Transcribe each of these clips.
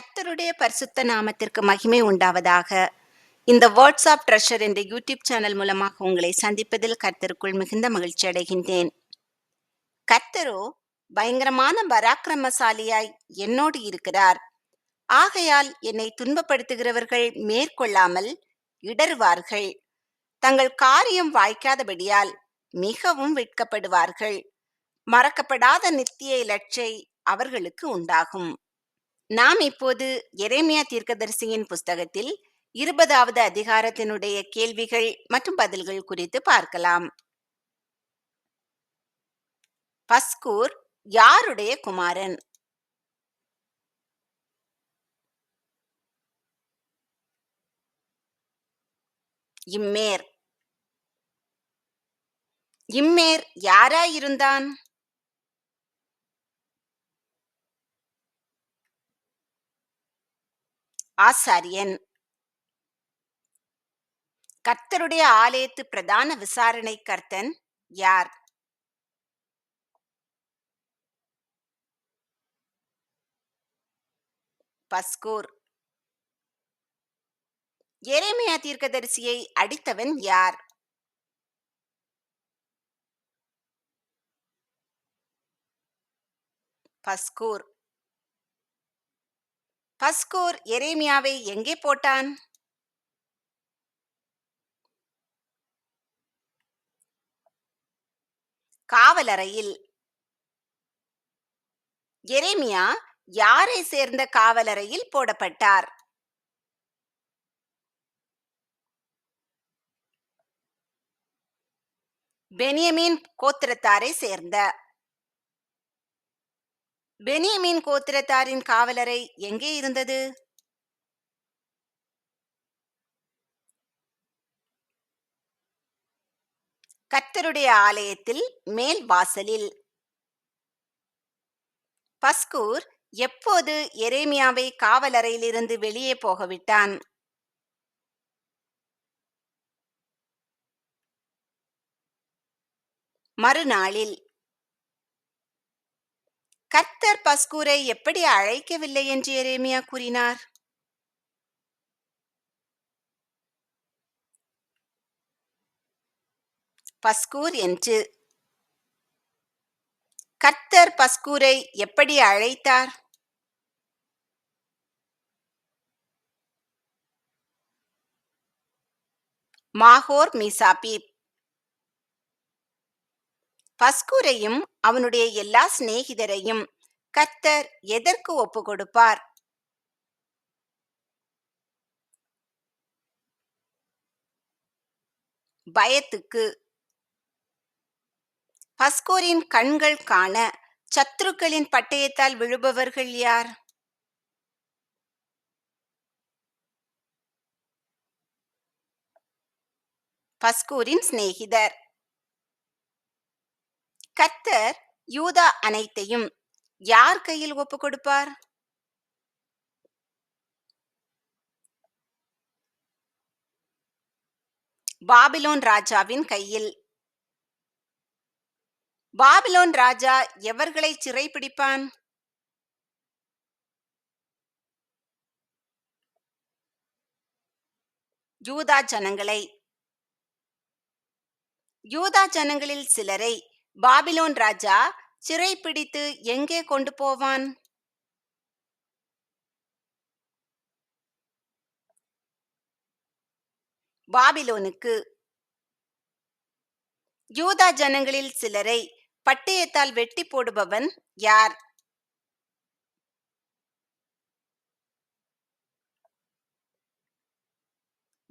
கத்தருடைய பரிசுத்த நாமத்திற்கு மகிமை உண்டாவதாக. இந்த வேர்ட்ஸ் ஆஃப் ட்ரெஷர் என்ற யூடியூப் சேனல் மூலமாக உங்களை சந்திப்பதில் கர்த்தருக்குள் மிகுந்த மகிழ்ச்சி அடைகின்றேன். கர்த்தரோ பயங்கரமான பராக்கிரமசாலியாய் என்னோடு இருக்கிறார். ஆகையால் என்னை துன்பப்படுத்துகிறவர்கள் மேற்கொள்ளாமல் இடறுவார்கள். தங்கள் காரியம் வாய்க்காதபடியால் மிகவும் வெட்கப்படுவார்கள். மறக்கப்படாத நித்திய இலட்சை அவர்களுக்கு உண்டாகும். நாம் இப்போது எரேமியா தீர்க்கதரிசியின் புஸ்தகத்தில் இருபதாவது அதிகாரத்தினுடைய கேள்விகள் மற்றும் பதில்கள் குறித்து பார்க்கலாம். பஸ்கூர் யாருடைய குமாரன்? இம்மேர். இம்மேர் யாராயிருந்தான்? ஆசாரியன். கர்த்தருடைய ஆலயத்து பிரதான விசாரணை கர்த்தன் யார்? பஸ்கூர். எரேமியா தீர்க்கதரிசியை அடித்தவன் யார்? பஸ்கூர். பஸ்கூர் எரேமியாவை எங்கே போட்டான்? காவலறையில். எரேமியா யாரை சேர்ந்த காவலறையில் போடப்பட்டார்? பெனியமீன் கோத்திரத்தாரை சேர்ந்த பெனியமீன் கோத்திரத்தாரின் காவலரை எங்கே இருந்தது? கர்த்தருடைய ஆலயத்தில் மேல் வாசலில். பஸ்கூர் எப்போது எரேமியாவை காவலறையிலிருந்து வெளியே போகவிட்டான்? மறுநாளில். கர்த்தர் பஸ்கூரை எப்படி அழைக்கவில்லை என்று எரேமியா கூறினார்? பஸ்கூர் என்று. கர்த்தர் பஸ்கூரை எப்படி அழைத்தார்? மாகோர் மிசாபீப் பஸ்கூரையும் அவனுடைய எல்லா சிநேகிதரையும் கர்த்தர் எதற்கு ஒப்பு கொடுப்பார் பயத்துக்கு. பஸ்கூரின் கண்கள் காண சத்துருக்களின் பட்டயத்தால் விழுபவர்கள் யார்? பஸ்கூரின் சிநேகிதர். கர்த்தர் யூதா அனைத்தையும் யார் கையில் ஒப்பு கொடுப்பார்? பாபிலோன் ராஜாவின் கையில். பாபிலோன் ராஜா எவர்களை சிறைப்பிடிப்பான் யூதா ஜனங்களை. யூதா ஜனங்களில் சிலரை பாபிலோன் ராஜா சிறை பிடித்து எங்கே கொண்டு போவான்? பாபிலோனுக்கு யூதா ஜனங்களில் சிலரை பட்டயத்தால் வெட்டி போடுபவன் யார்?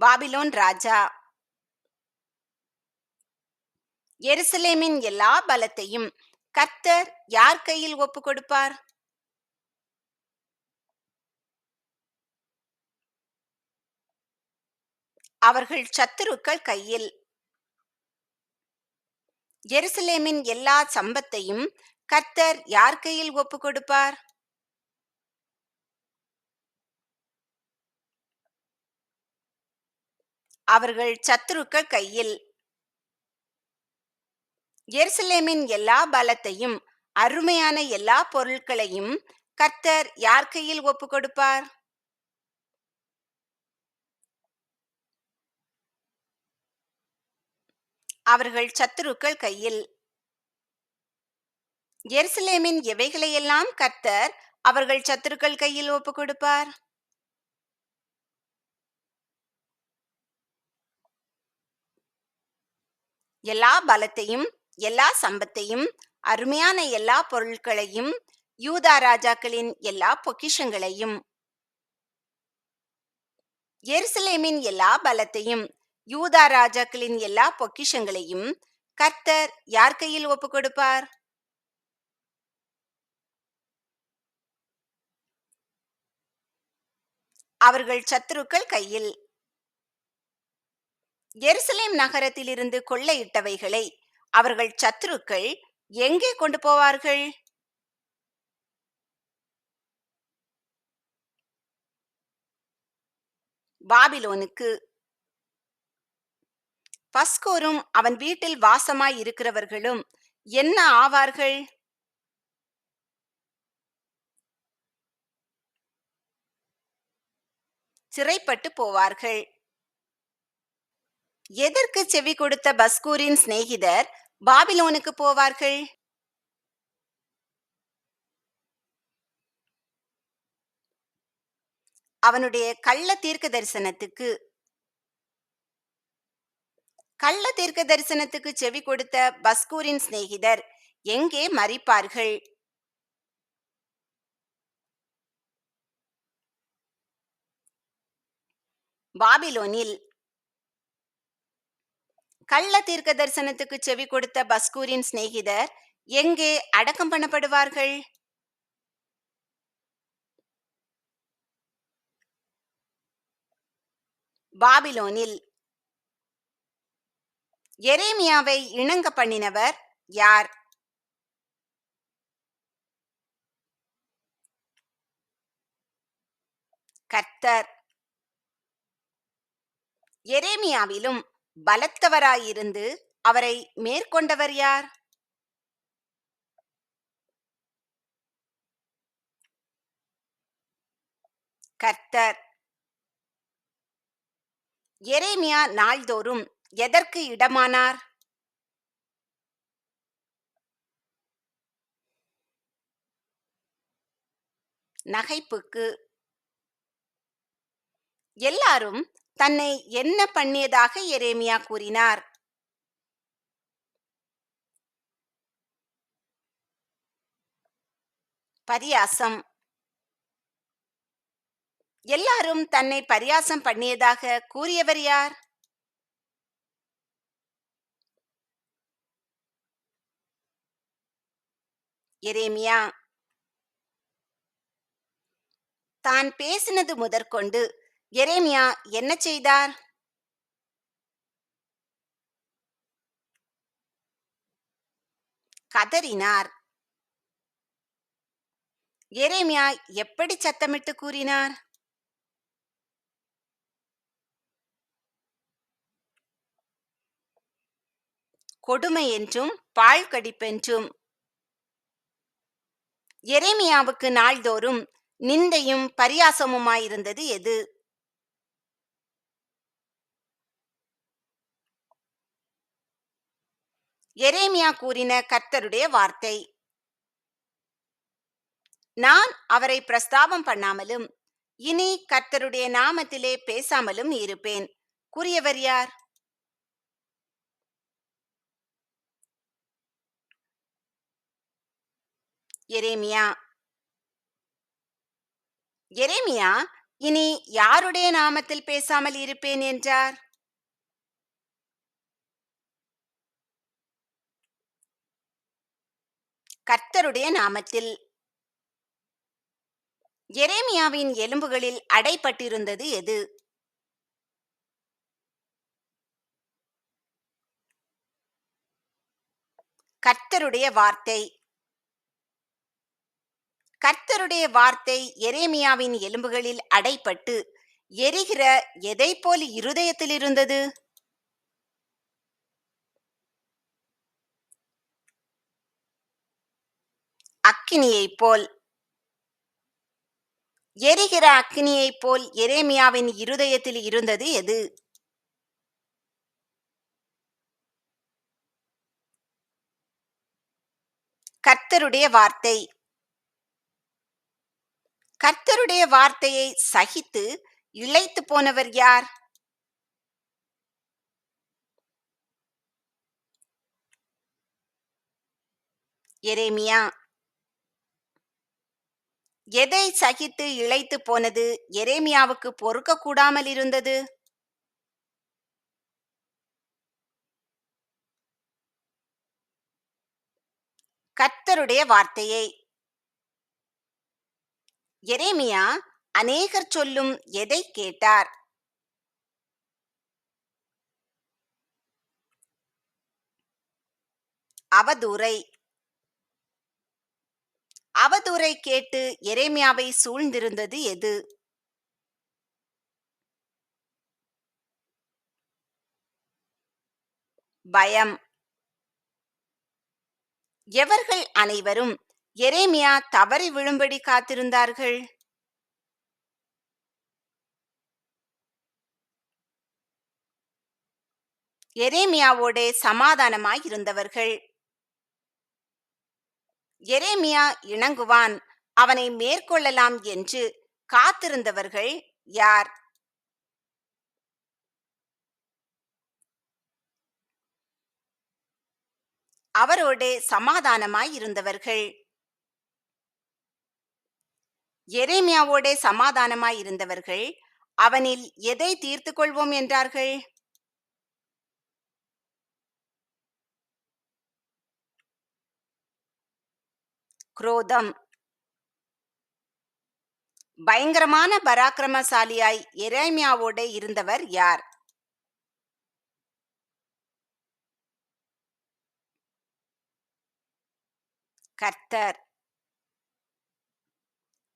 பாபிலோன் ராஜா. எருசலேமின் எல்லா பலத்தையும் கர்த்தர் யார் கையில் ஒப்பு கொடுப்பார்? அவர்கள் சத்துருக்கள் கையில். எருசலேமின் எல்லா சம்பத்தையும் கர்த்தர் யார் கையில் ஒப்பு கொடுப்பார்? அவர்கள் சத்துருக்கள் கையில். எருசலேமின் எல்லா பலத்தையும் அருமையான எல்லா பொருட்களையும் கர்த்தர் யார் கையில் ஒப்பு கொடுப்பார் அவர்கள் சத்துருக்கள் கையில். எருசலேமின் எவைகளையெல்லாம் கர்த்தர் அவர்கள் சத்துருக்கள் கையில் ஒப்பு கொடுப்பார் எல்லா பலத்தையும் எல்லா சம்பத்தையும் அருமையான எல்லா பொருட்களையும் யூதா ராஜாக்களின் எல்லா பொக்கிஷங்களையும் எருசலேமின் எல்லா பலத்தையும் யூதா ராஜாக்களின் எல்லா பொக்கிஷங்களையும் கர்த்தர் யார் கையில் ஒப்பு கொடுப்பார்? அவர்கள் சத்துருக்கள் கையில். எருசலேம் நகரத்திலிருந்து கொள்ளையிட்டவைகளை அவர்கள் சத்துருக்கள் எங்கே கொண்டு போவார்கள்? பாபிலோனுக்கு. பஸ்கோரும் அவன் வீட்டில் வாசமாய் இருக்கிறவர்களும் என்ன ஆவார்கள்? சிறைப்பட்டு போவார்கள். எதற்கு செவி கொடுத்த பஸ்கூரின் சிநேகிதர் பாபிலோனுக்கு போவார்கள்? அவனுடைய கள்ள தீர்க்க தரிசனத்துக்கு கள்ள தீர்க்க தரிசனத்துக்கு செவி கொடுத்த பஸ்கூரின் சிநேகிதர் எங்கே மறிப்பார்கள் பாபிலோனில் கள்ள தீர்க்க தரிசனத்துக்கு செவி கொடுத்த பஸ்கூரின் சிநேகிதர் எங்கே அடக்கம் பண்ணப்படுவார்கள்? பாபிலோனில். எரேமியாவை இணங்க பண்ணினவர் யார்? கர்த்தர். எரேமியாவிலும் பலத்தவராயிருந்து அவரை மேற்கொண்டவர் யார்? கர்த்தர். எரேமியா நாள்தோறும் எதற்கு இடமானார்? நகைப்புக்கு. எல்லாரும் தன்னை என்ன பண்ணியதாக எரேமியா கூறினார்? பரியாசம். எல்லாரும் தன்னை பரியாசம் பண்ணியதாக கூறியவர் யார்? எரேமியா. தான் பேசினது முதற்கொண்டு எரேமியா என்ன செய்தார்? கதறினார். எரேமியா எப்படி சத்தமிட்டு கூறினார்? கொடுமை என்றும் பால் கடிப்பென்றும். எரேமியாவுக்கு நாள்தோறும் நிந்தையும் பரியாசமுமாயிருந்தது எது? எரேமியா கூறின கர்த்தருடைய வார்த்தை. நான் அவரை பிரஸ்தாபம் பண்ணாமலும் இனி கர்த்தருடைய நாமத்திலே பேசாமலும் இருப்பேன். கூறியவர் யார்? எரேமியா. எரேமியா இனி யாருடைய நாமத்தில் பேசாமல் இருப்பேன் என்றார்? கர்த்தருடைய நாமத்தில். எரேமியாவின் எலும்புகளில் அடைப்பட்டிருந்தது எது? கர்த்தருடைய வார்த்தை. கர்த்தருடைய வார்த்தை எரேமியாவின் எலும்புகளில் அடைப்பட்டு எரிகிற எதை போல் இருதயத்தில் இருந்தது? அக்கினியைப் போல். எரிகிற அக்கினியைப் போல் எரேமியாவின் இருதயத்தில் இருந்தது எது? கர்த்தருடைய வார்த்தை. கர்த்தருடைய வார்த்தையை சகித்து இழைத்து போனவர் யார்? எரேமியா. எதை சகித்து இழைத்து போனது? எரேமியாவுக்கு பொறுக்க கூடாமல் இருந்தது? கர்த்தருடைய வார்த்தையை. எரேமியா அநேகர் சொல்லும் எதை கேட்டார்? அவதூரை அவதூறை கேட்டு எரேமியாவை சூழ்ந்திருந்தது எது? பயம். எவர்கள் அனைவரும் எரேமியா தவறி விழும்படி காத்திருந்தார்கள்? எரேமியாவோடே சமாதானமாய் இருந்தவர்கள் எரேமியா இணங்குவான். அவனை மேற்கொள்ளலாம் என்று காத்திருந்தவர்கள் யார்? அவரோடே சமாதானமாய் இருந்தவர்கள். எரேமியாவோடே சமாதானமாய் இருந்தவர்கள் அவனில் எதை தீர்த்து கொள்வோம் என்றார்கள்? குரோதம். பயங்கரமான பராக்கிரமசாலியாய் எரேமியாவோட இருந்தவர் யார்? கர்த்தர்.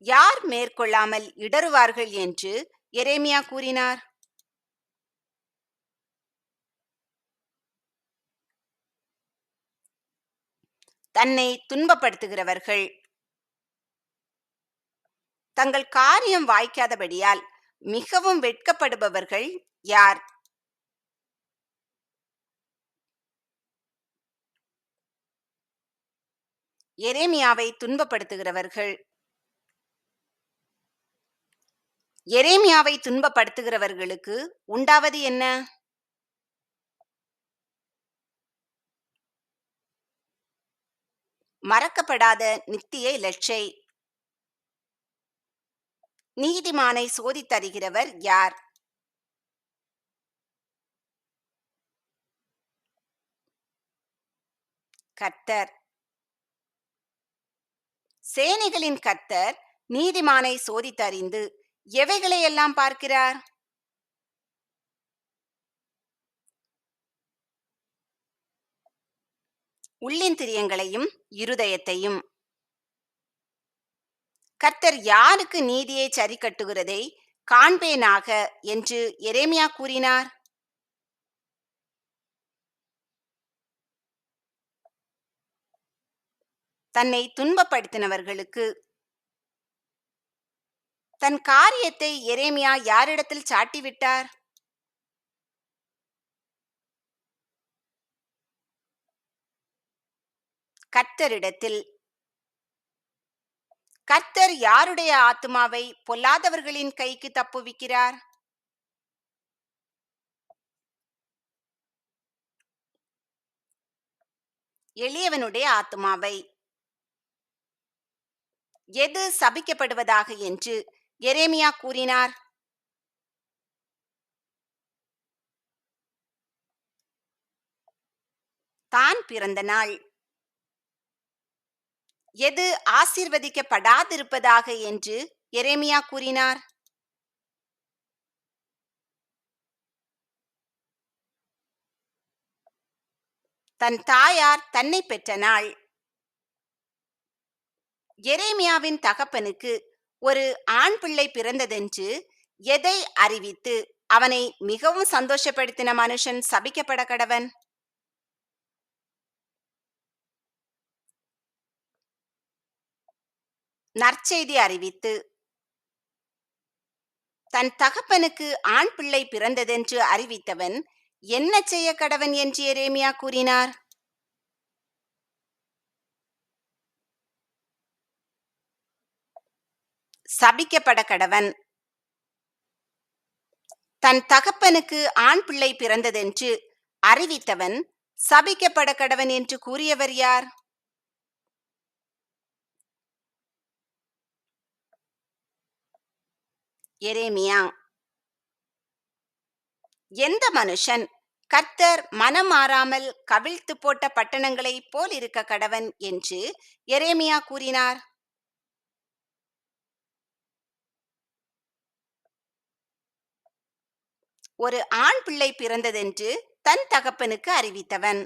யார் மேற்கொள்ளாமல் இடறுவார்கள் என்று எரேமியா கூறினார்? தன்னை துன்பப்படுத்துகிறவர்கள். தங்கள் காரியம் வாய்க்காதபடியால் மிகவும் வெட்கப்படுபவர்கள் யார்? எரேமியாவை துன்பப்படுத்துகிறவர்கள். எரேமியாவை துன்பப்படுத்துகிறவர்களுக்கு உண்டாவது என்ன? மறக்கப்படாத நித்திய இலட்சை. நீதிமானை சோதித்தருகிறவர் யார்? கர்த்தர். சேனைகளின் கர்த்தர் நீதிமானை சோதித்தறிந்து எவைகளை எல்லாம் பார்க்கிறார்? உள்ளிந்திரியங்களையும் இருதயத்தையும். கர்த்தர் யாருக்கு நீதியை சரி கட்டுகிறதை காண்பேனாக என்று எரேமியா கூறினார். தன்னை துன்பப்படுத்தினவர்களுக்கு தன் காரியத்தை எரேமியா யாரிடத்தில் சாட்டிவிட்டார்? கர்த்தரிடத்தில். கர்த்தர் யாருடைய ஆத்துமாவை பொல்லாதவர்களின் கைக்கு தப்புவிக்கிறார்? எளியவனுடைய ஆத்துமாவை. எது சபிக்கப்படுவதாக என்று எரேமியா கூறினார். தான் பிறந்த நாள். எது ஆசீர்வதிக்கப்படாதிருப்பதாக என்று எரேமியா கூறினார். தன் தாயார் தன்னை பெற்ற நாள். எரேமியாவின் தகப்பனுக்கு ஒரு ஆண் பிள்ளை பிறந்ததென்று எதை அறிவித்து அவனை மிகவும் சந்தோஷப்படுத்தின மனுஷன் சபிக்கப்பட கடவன் நற்செய்தி அறிவித்து தன் தகப்பனுக்கு ஆண் பிள்ளை பிறந்ததென்று அறிவித்தவன் என்ன செய்ய கடவன் என்று எரேமியா கூறினார்? சபிக்கப்பட கடவன் தன் தகப்பனுக்கு ஆண் பிள்ளை பிறந்ததென்று அறிவித்தவன் சபிக்கப்பட கடவன் என்று கூறியவர் யார்? எரேமியா. எந்த மனுஷன் கர்த்தர் மனம் மாறாமல் கவிழ்த்து போட்ட பட்டணங்களைப் போல் இருக்க கடவன் என்று எரேமியா கூறினார். ஒரு ஆண் பிள்ளை பிறந்ததென்று தன் தகப்பனுக்கு அறிவித்தவன்.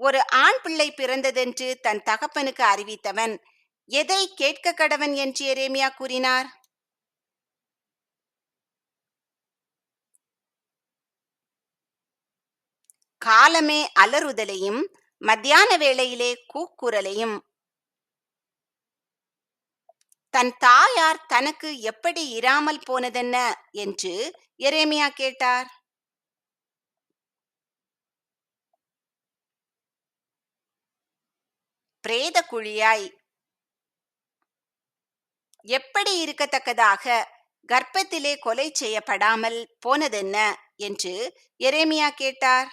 ஒரு ஆண் பிள்ளை பிறந்ததென்று தன் தகப்பனுக்கு அறிவித்தவன். எதை கேட்க கடவன் என்று எரேமியா கூறினார்? காலமே அலறுதலையும் மத்தியான வேளையிலே கூக்குரலையும். தன் தாயார் தனக்கு எப்படி இராமல் போனதென்ன? என்று எரேமியா கேட்டார். பிரேத குழியாய் எப்படி இருக்கத்தக்கதாக? கர்ப்பத்திலே கொலை செய்யப்படாமல் போனதென்ன? என்று எரேமியா கேட்டார்.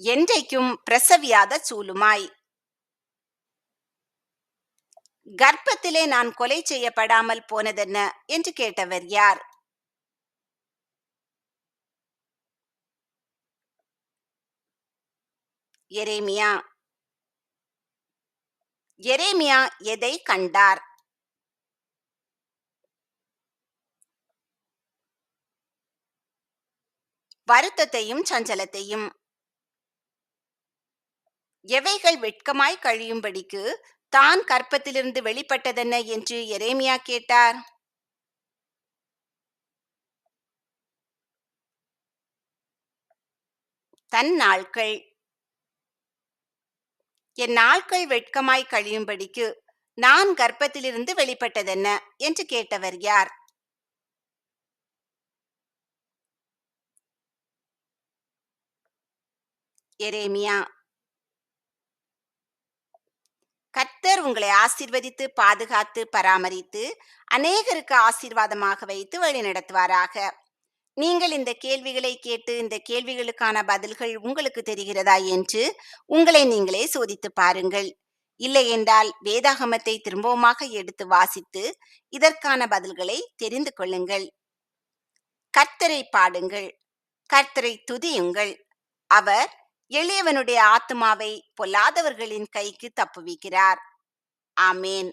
என்றைக்கும் பிரசவியாத சூலுமாய் கர்ப்பத்திலே நான் கொலை செய்யப்படாமல் போனதென்ன? என்று கேட்டவர் யார்? எரேமியா. எரேமியா எதை கண்டார்? வருத்தத்தையும் சஞ்சலத்தையும். எவைகள் வெட்கமாய் கழியும்படிக்கு தான் கற்பத்திலிருந்து வெளிப்பட்டதென்ன என்று எரேமியா கேட்டார். தன் நாட்கள் என் நாட்கள் வெட்கமாய் கழியும்படிக்கு நான் கர்ப்பத்திலிருந்து வெளிப்பட்டதென்ன? என்று கேட்டவர் யார்? எரேமியா. கர்த்தர் உங்களை ஆசிர்வதித்து பாதுகாத்து பராமரித்து அநேகருக்கு ஆசீர்வாதமாக வைத்து வழிநடத்துவாராக. நீங்கள் இந்த கேள்விகளை கேட்டு இந்த கேள்விகளுக்கான பதில்கள் உங்களுக்கு தெரிகிறதா என்று உங்களை நீங்களே சோதித்து பாருங்கள். இல்லை என்றால் வேதாகமத்தை திரும்பவுமாக எடுத்து வாசித்து இதற்கான பதில்களை தெரிந்து கொள்ளுங்கள். கர்த்தரை பாடுங்கள். கர்த்தரை துதியுங்கள். அவர் எளியவனுடைய ஆத்மாவை பொல்லாதவர்களின் கைக்கு தப்புவிக்கிறார். ஆமேன்.